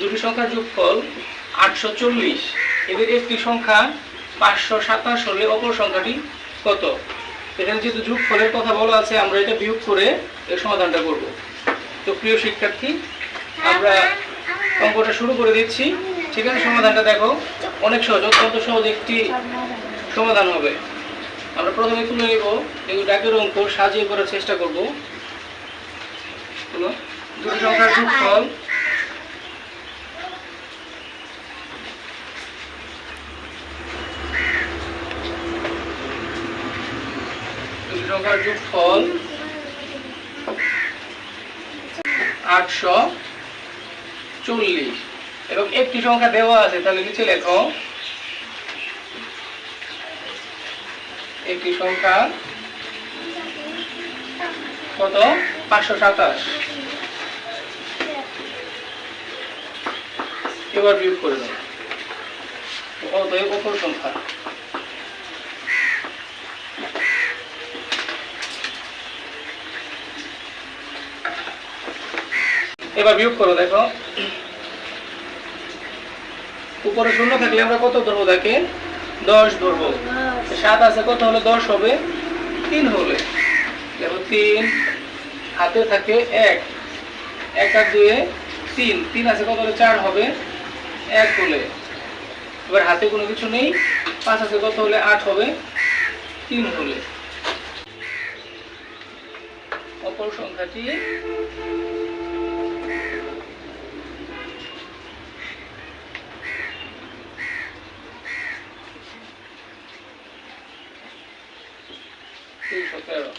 দুটি সংখ্যার যোগফল আটশো চল্লিশ। এদের একটি সংখ্যা পাঁচশো সাতাশ হলে অপর সংখ্যাটি কত? এখানে যেহেতু যোগফলের কথা বলা আছে, আমরা এটা বিয়োগ করে এর সমাধানটা করব। তো প্রিয় শিক্ষার্থী, আমরা অঙ্কটা শুরু করে দিচ্ছি। ঠিক আছে, সমাধানটা দেখো। অনেক সহজ, অত্যন্ত সহজ একটি সমাধান হবে। আমরা প্রথমে তুলে নেব এগুলো ডাকের অঙ্ক, সাজিয়ে করার চেষ্টা করব। দুটি সংখ্যার যোগফল দুটি সংখ্যার যোগফল আটশো চল্লিশ। এবং একটি সংখ্যা দেওয়া আছে, তাহলে নিচে লেখো। একটি সংখ্যা কত? পাঁচশো সাতাশ। এবার বিয়োগ করে দাও। অতএব অপর সংখ্যা। এবার বিয়োগ করো, দেখো। উপরে শূন্য থাকলে আমরা কত ধরবো দেখে দশ ধরবো। সাত আছে, কত হলে দশ হবে? তিন হলে। দেখো, তিন হাতে থাকে এক। এক আর দুয়ে তিন। তিন আছে, কত হলে চার হবে? এক হলে। এবার হাতে কোনো কিছু নেই। পাঁচ আছে, কত হলে আট হবে? তিন হলে। অপর সংখ্যাটি Sim, Sotero.